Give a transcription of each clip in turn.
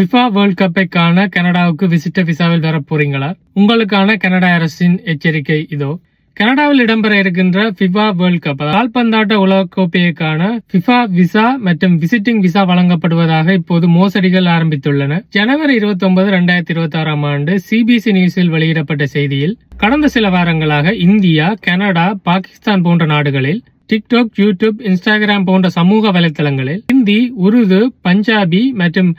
FIFA world கப்பை காண கனடாவுக்கு விசிட்ட விசாவில் வர போறீங்களா உங்களுக்கான கனடா அரசின் எச்சரிக்கை இதோ. கனடாவில் இடம்பெற இருக்கின்ற ஃபிஃபா வேர்ல்ட் கப் அதாவது கால்பந்தாட்ட உலகக்கோப்பைக்கான ஃபிஃபா விசா மற்றும் விசிட்டிங் விசா வழங்கப்படுவதாக இப்போது மோசடிகள் ஆரம்பித்துள்ளன. ஜனவரி 29 ஒன்பது ரெண்டாயிரத்தி இருபத்தி ஆறாம் ஆண்டு சிபிசி நியூஸில் வெளியிடப்பட்ட செய்தியில் கடந்த சில வாரங்களாக இந்தியா கனடா பாகிஸ்தான் போன்ற நாடுகளில் டிக்டாக் யூடியூப் இன்ஸ்டாகிராம் போன்ற சமூக வலைத்தளங்களில் ஹிந்தி உருது பஞ்சாபி மற்றும்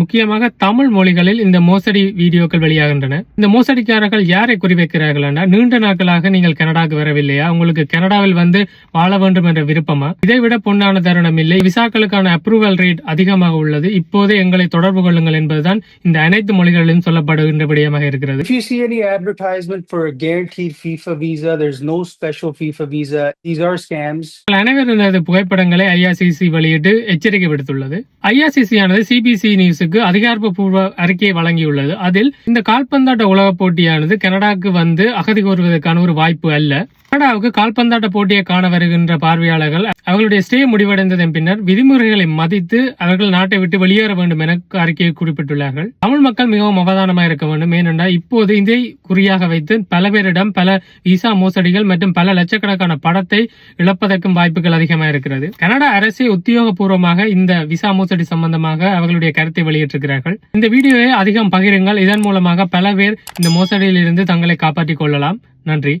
முக்கியமாக தமிழ் மொழிகளில் இந்த மோசடி வீடியோக்கள் வெளியாகின்றன. இந்த மோசடிக்காரர்கள் யாரை குறிவைக்கிறார்கள் நீண்ட நாட்களாக நீங்கள் கனடாக்கு வரவில்லையா? உங்களுக்கு கனடாவில் வந்து வாழ வேண்டும் என்ற விருப்பமா? இதைவிட பொன்னான தருணம் இல்லை. விசாக்களுக்கான அப்ரூவல் ரேட் அதிகமாக உள்ளது. இப்போது எங்களை தொடர்பு கொள்ளுங்கள் என்பதுதான் இந்த அனைத்து மொழிகளிலும் சொல்லப்படுகின்ற விடயமாக இருக்கிறது. If you see any advertisement for a guaranteed FIFA visa, there's no special FIFA visa. These are scams. அனைவரது புகைப்படங்களை ஐஆர்சிசி வெளியிட்டு எச்சரிக்கை விடுத்துள்ளது. ஐஆர்சிசி ஆனது சிபிசி நியூஸுக்கு அதிகாரப்பூர்வ அறிக்கையை வழங்கியுள்ளது. அதில் இந்த கால்பந்தாட்ட உலகப் போட்டியானது கனடாக்கு வந்து அகதி கோருவதற்கான ஒரு வாய்ப்பு அல்ல. கனடாவுக்கு கால்பந்தாட்ட போட்டியை காண வருகின்ற பார்வையாளர்கள் அவர்களுடைய ஸ்டே முடிவடைந்ததன் பின்னர் விதிமுறைகளை மதித்து அவர்கள் நாட்டை விட்டு வெளியேற வேண்டும் என அறிக்கையில் குறிப்பிட்டுள்ளார்கள். தமிழ் மக்கள் மிகவும் அவதானமாக இருக்க வேண்டும். ஏனென்றால் இப்போது இதை குறியாக வைத்து பல பேரிடம் பல விசா மோசடிகள் மற்றும் பல லட்சக்கணக்கான படத்தை இழப்பதற்கும் வாய்ப்புகள் அதிகமாக இருக்கிறது. கனடா அரசே உத்தியோகபூர்வமாக இந்த விசா மோசடி சம்பந்தமாக அவர்களுடைய கருத்தை வெளியிட்டிருக்கிறார்கள். இந்த வீடியோவை அதிகம் பகிருங்கள். இதன் மூலமாக பல பேர் இந்த மோசடியில் இருந்து தங்களை காப்பாற்றிக் கொள்ளலாம். நன்றி.